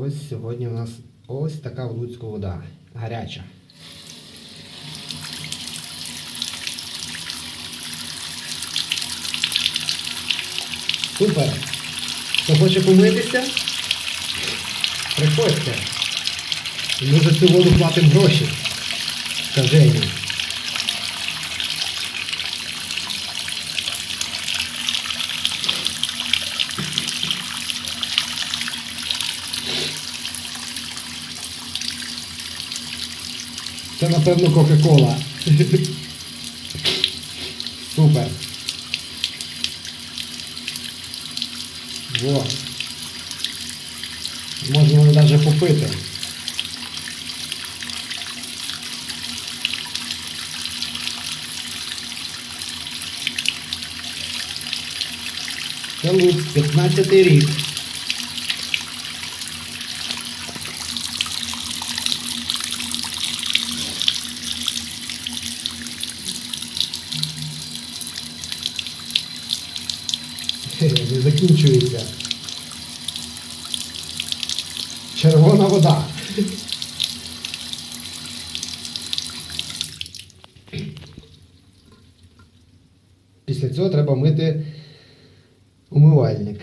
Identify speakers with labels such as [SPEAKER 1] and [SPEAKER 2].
[SPEAKER 1] ось сьогодні у нас ось така в Луцьку вода. Гаряча. Супер! Хто хоче помитися? Приходьте. Ми за цю воду платимо гроші. Скажені. Це напевно Кока-Кола. Супер. Во. Можна навіть попити. Це Луцьк, 15 рік. Не закінчується. Червона вода. Після цього треба мити умивальник.